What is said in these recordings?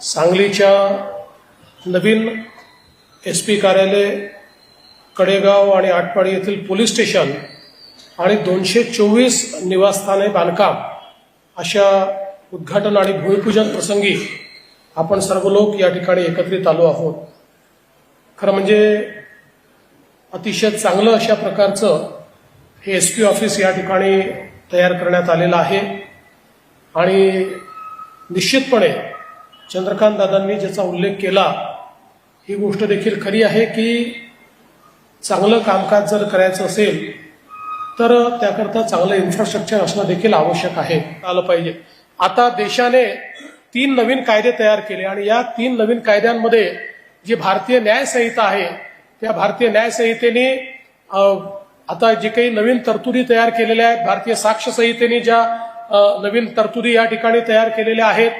सांगलीच्या नवीन S P कार्यालय कडेगाव आणि आटपाडी येथील पोलीस स्टेशन आणि दोनशे चोवीस निवासस्थाने बांधकाम अशा उद्घाटन आणि भूमिपूजन प्रसंगी आपण सर्व लोक या ठिकाणी एकत्रित आलो आहोत. खरं म्हणजे अतिशय चांगलं अशा प्रकारचं हे एस पी ऑफिस या ठिकाणी तयार करण्यात आलेलं आहे. आणि निश्चितपणे चंद्रकांत दादांनी ज्याचा उल्लेख केला ही गोष्ट देखील खरी आहे की चांगलं कामकाज जर करायचं असेल तर त्याकरता चांगलं इन्फ्रास्ट्रक्चर असणं देखील आवश्यक आहे. आलं पाहिजे. आता देशाने तीन नवीन कायदे तयार केले आणि या तीन नवीन कायद्यांमध्ये जी भारतीय न्यायसंहिता आहे त्या भारतीय न्यायसंहितेने आता जे काही नवीन तरतुदी तयार केलेल्या आहेत भारतीय साक्ष संहितेने ज्या नवीन तरतुदी या ठिकाणी तयार केलेल्या आहेत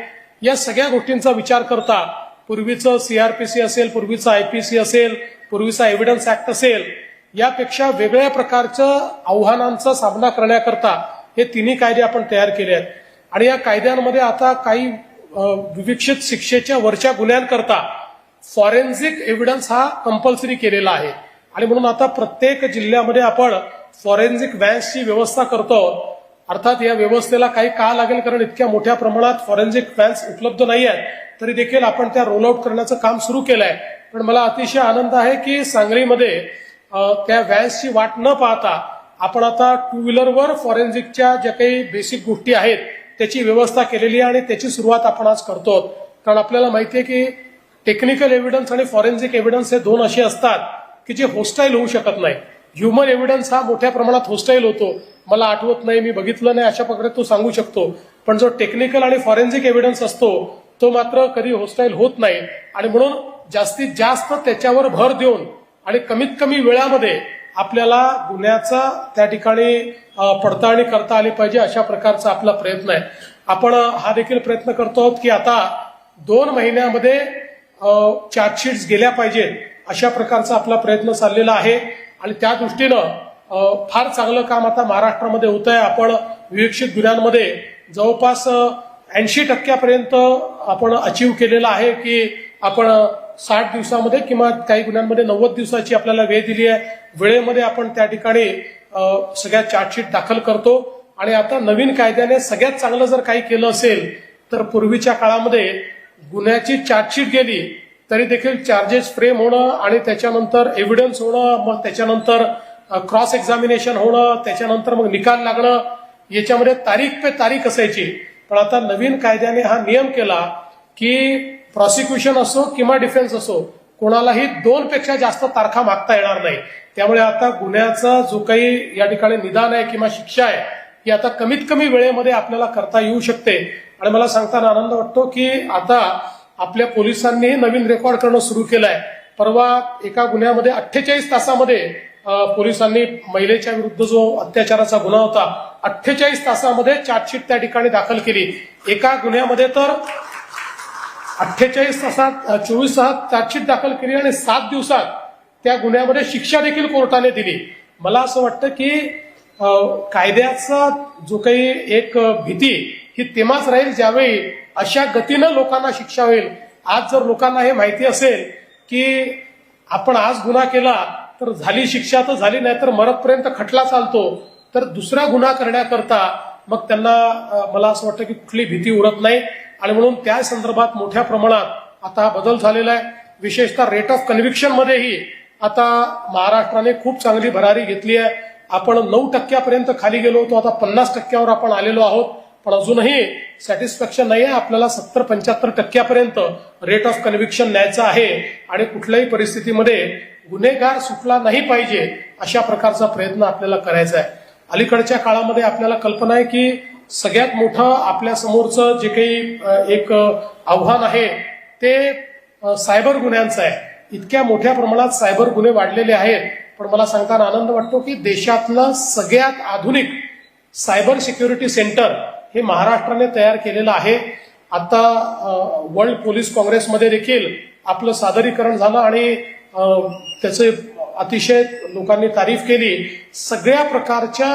या सगळ्या गोष्टींचा विचार करता पूर्वीचं सीआरपीसी असेल पूर्वीचं आयपीसी असेल पूर्वीचा एव्हिडन्स ऍक्ट असेल यापेक्षा वेगळ्या प्रकारचं आव्हानांचा सामना करण्याकरता हे तिन्ही कायदे आपण तयार केले आहेत. आणि या कायद्यांमध्ये आता काही विविक्षित शिक्षेच्या वरच्या गुन्ह्यांकरता फॉरेन्सिक एव्हिडन्स हा कंपल्सरी केलेला आहे. आणि म्हणून आता प्रत्येक जिल्ह्यामध्ये आपण फॉरेन्सिक व्हॅन्सची व्यवस्था करतो. अर्थात या व्यवस्थेला काही काळ लागेल? कारण इतक्या मोठ्या प्रमाणात फॉरेन्सिक फॅन्स उपलब्ध नाही आहेत तरी देखील आपण त्या रोल आउट करण्याचं काम सुरू केलं आहे पण मला अतिशय आनंद आहे की सांगलीमध्ये त्या व्हॅन्सची वाट न पाहता आपण आता टू व्हीलरवर फॉरेन्सिकच्या ज्या काही बेसिक गोष्टी आहेत त्याची व्यवस्था केलेली आहे आणि त्याची सुरुवात आपण आज करतो. कारण आपल्याला माहिती आहे की टेक्निकल एव्हिडन्स आणि फॉरेन्सिक एव्हिडन्स हे दोन असे असतात की जे होस्टाईल होऊ शकत नाही. ह्युमन एव्हिडन्स हा मोठ्या प्रमाणात होस्टाईल होतो. मला आठवत नाही मी बघितलं नाही अशा प्रकारे तो सांगू शकतो. पण जो टेक्निकल आणि फॉरेन्सिक एव्हिडन्स असतो तो मात्र कधी होस्टाईल होत नाही. आणि म्हणून जास्तीत जास्त त्याच्यावर भर देऊन आणि कमीत कमी वेळामध्ये आपल्याला गुन्ह्याचा त्या ठिकाणी पडताळणी करता आली पाहिजे अशा प्रकारचा आपला प्रयत्न आहे. आपण हा देखील प्रयत्न करतो आहोत की आता दोन महिन्यामध्ये चार्जशीट्स गेल्या पाहिजेत अशा प्रकारचा आपला प्रयत्न चाललेला आहे. आणि त्या दृष्टीनं फार चांगलं काम आता महाराष्ट्रामध्ये होत आहे आपण विकसित गुन्ह्यांमध्ये जवळपास ऐंशी टक्क्यापर्यंत आपण अचीव केलेलं आहे की आपण साठ दिवसामध्ये किंवा काही गुन्ह्यांमध्ये नव्वद दिवसाची आपल्याला वेळ दिली आहे. वेळेमध्ये आपण त्या ठिकाणी सगळ्या चार्जशीट दाखल करतो. आणि आता नवीन कायद्याने सगळ्यात चांगलं जर काही केलं असेल तर पूर्वीच्या काळामध्ये गुन्ह्याची चार्जशीट गेली तरी देखील चार्जेस फ्रेम होणं आणि त्याच्यानंतर एव्हिडन्स होणं मग त्याच्यानंतर क्रॉस एक्झामिनेशन होणं त्याच्यानंतर मग निकाल लागणं याच्यामध्ये तारीख पे तारीख असायची. पण आता नवीन कायद्याने हा नियम केला की प्रॉसिक्युशन असो किंवा डिफेन्स असो कोणालाही दोन पेक्षा जास्त तारखा मागता येणार नाही. त्यामुळे आता गुन्ह्याचा जो काही या ठिकाणी निदान आहे किंवा शिक्षा आहे ही आता कमीत कमी वेळेमध्ये आपल्याला करता येऊ शकते. आणि मला सांगताना आनंद वाटतो की आता आपल्या पोलिसांनी नवीन रेकॉर्ड करणं सुरू केलंय. परवा एका गुन्ह्यामध्ये अठ्ठेचाळीस तासामध्ये पोलिसांनी महिलेच्या विरुद्ध जो अत्याचाराचा गुन्हा होता अठ्ठेचाळीस तासामध्ये चार्जशीट त्या ठिकाणी दाखल केली. एका गुन्ह्यामध्ये तर अठ्ठेचाळीस तासात चोवीस तासात चार्जशीट दाखल केली आणि सात दिवसात त्या गुन्ह्यामध्ये शिक्षा देखील कोर्टाने दिली. मला असं वाटतं की कायद्याचा जो काही एक भीती ही तेव्हाच राहील ज्यावेळी अशा गतीनं लोकांना शिक्षा होईल. आज जर लोकांना हे माहिती असेल की आपण आज गुन्हा केला तर झाली शिक्षा तर झाली नाही तर मरतपर्यंत खटला चालतो. तर दुसरा गुन्हा करण्याकरता मग त्यांना मला असं वाटतं की कुठली भीती उरत नाही. आणि म्हणून त्या संदर्भात मोठ्या प्रमाणात आता हा बदल झालेला आहे. विशेषतः रेट ऑफ कन्व्हिक्शन मध्येही आता महाराष्ट्राने खूप चांगली भरारी घेतली आहे. आपण नऊ टक्क्यापर्यंत खाली गेलो होतो आता पन्नास टक्क्यावर आपण आलेलो आहोत. पण अजूनही सॅटिस्फॅक्शन नाही आहे. आपल्याला सत्तर पंच्याहत्तर टक्क्यापर्यंत रेट ऑफ कन्व्हिक्शन न्यायचं आहे. आणि कुठल्याही परिस्थितीमध्ये गुन्हेगार सुटला नाही पाहिजे अशा प्रकारचा प्रयत्न आपल्याला करायचा आहे. अलीकडच्या काळामध्ये आपल्याला कल्पना आहे की सगळ्यात मोठं आपल्या समोरचं जे काही एक आव्हान आहे ते सायबर गुन्ह्यांचं आहे. इतक्या मोठ्या प्रमाणात सायबर गुन्हे वाढलेले आहेत. पण मला सांगताना आनंद वाटतो की देशातलं सगळ्यात आधुनिक सायबर सिक्युरिटी सेंटर हे महाराष्ट्राने तयार केलेलं आहे. आता वर्ल्ड पोलीस काँग्रेसमध्ये देखील आपलं सादरीकरण झालं आणि त्याचे अतिशय लोकांनी तारीफ केली. सगळ्या प्रकारच्या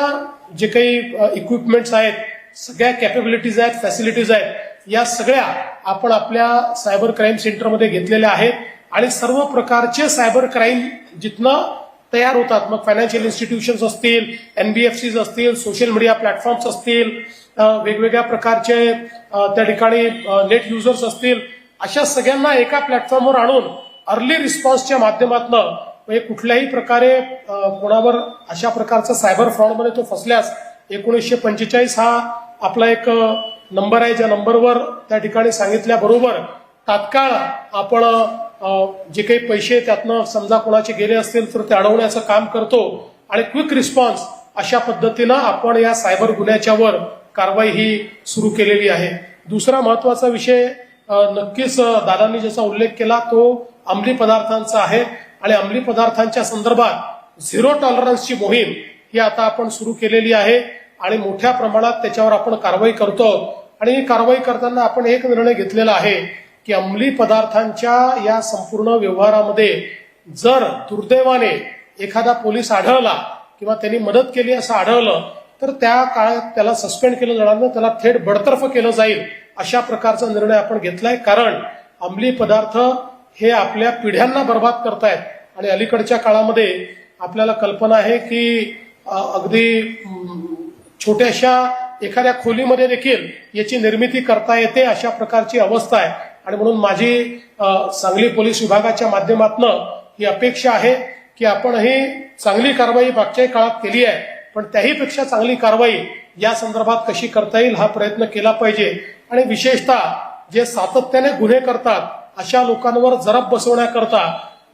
जे काही इक्विपमेंट्स आहेत सगळ्या कॅपेबिलिटीज आहेत फॅसिलिटीज आहेत या सगळ्या आपण आपल्या सायबर क्राईम सेंटरमध्ये घेतलेल्या आहेत. आणि सर्व प्रकारचे सायबर क्राईम जिथनं तयार होतात मग फायनान्शियल इन्स्टिट्यूशन्स असतील एनबीएफसीज असतील सोशल मीडिया प्लॅटफॉर्म्स असतील वेगवेगळ्या प्रकारचे त्या ठिकाणी नेट युजर्स असतील अशा सगळ्यांना एका प्लॅटफॉर्मवर आणून अर्ली रिस्पॉन्सच्या माध्यमातून म्हणजे कुठल्याही प्रकारे कोणावर अशा प्रकारचा सायबर फ्रॉडमध्ये तो फसल्यास एकोणीसशे पंचेचाळीस हा आपला एक नंबर आहे. ज्या नंबरवर त्या ठिकाणी सांगितल्याबरोबर तात्काळ आपण जे काही पैसे त्यातनं समजा कोणाचे गेले असतील तर ते अडवण्याचं काम करतो आणि क्विक रिस्पॉन्स अशा पद्धतीनं आपण या सायबर गुन्ह्याच्यावर कारवाई ही सुरू केलेली आहे. दुसरा महत्त्वाचा विषय नक्कीच दादांनी ज्याचा उल्लेख केला तो अंमली पदार्थांचं आहे आणि अंमली पदार्थांच्या संदर्भात झिरो टॉलरन्सची मोहीम ही आता आपण सुरू केलेली आहे आणि मोठ्या प्रमाणात त्याच्यावर आपण कारवाई करतो. आणि ही कारवाई करताना आपण एक निर्णय घेतलेला आहे की अंमली पदार्थांच्या या संपूर्ण व्यवहारामध्ये जर दुर्दैवाने एखादा पोलीस आढळला किंवा त्यांनी मदत केली असं आढळलं तर त्या काळात त्याला सस्पेंड केलं जाणार नाही त्याला थेट बडतर्फ केलं जाईल अशा प्रकारचा निर्णय आपण घेतलाय. कारण अंमली पदार्थ हे आपल्या पिढ्यांना बर्बाद करतायत. आणि अलीकडच्या काळामध्ये आपल्याला कल्पना आहे की अगदी छोट्याशा एखाद्या खोलीमध्ये देखील याची निर्मिती करता येते अशा प्रकारची अवस्था आहे. आणि म्हणून माझी सांगली पोलीस विभागाच्या माध्यमातून ही अपेक्षा आहे की आपण ही चांगली कारवाई मागच्याही काळात केली आहे. पण त्याहीपेक्षा चांगली कारवाई या संदर्भात कशी करता येईल हा प्रयत्न केला पाहिजे. आणि विशेषतः जे सातत्याने गुन्हे करतात अशा लोकांवर जरब बसवण्याकरता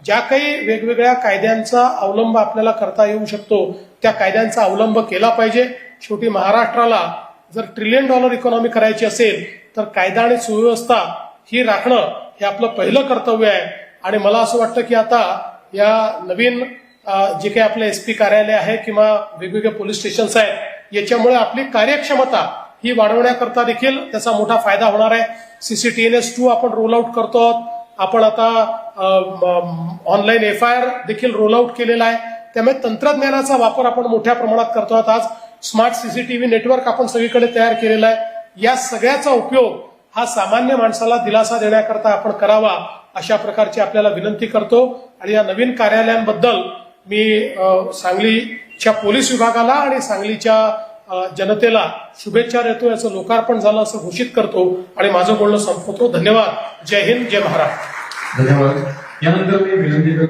ज्या काही वेगवेगळ्या कायद्यांचा अवलंब आपल्याला करता येऊ शकतो त्या कायद्यांचा अवलंब केला पाहिजे. शेवटी महाराष्ट्राला जर ट्रिलियन डॉलर इकॉनॉमी करायची असेल तर कायदा आणि सुव्यवस्था ही राखणं हे आपलं पहिलं कर्तव्य आहे. आणि मला असं वाटतं की आता या नवीन जे काही आपलं एस पी कार्यालय आहे किंवा वेगवेगळे पोलीस स्टेशन्स आहेत याच्यामुळे आपली कार्यक्षमता ही वाढवण्याकरता देखील त्याचा मोठा फायदा होणार आहे. सीसीटीएनएस टू आपण रोल आउट करतो आहोत. आपण आता ऑनलाईन एफ आय आर देखील रोल आउट केलेला आहे. त्यामुळे तंत्रज्ञानाचा वापर आपण मोठ्या प्रमाणात करतो आहोत. आज स्मार्ट सीसीटीव्ही नेटवर्क आपण सगळीकडे तयार केलेला आहे. या सगळ्याचा उपयोग हा सामान्य माणसाला दिलासा देण्याकरता आपण करावा अशा प्रकारची आपल्याला विनंती करतो. आणि या नवीन कार्यालयांबद्दल मी सांगलीच्या पोलीस विभागाला आणि सांगलीच्या जनतेला शुभेच्छा देतो याचं लोकार्पण झालं असं घोषित करतो आणि माझं बोलणं संपवतो. धन्यवाद. जय हिंद जय महाराष्ट्र. धन्यवाद. यानंतर मी विनंती करतो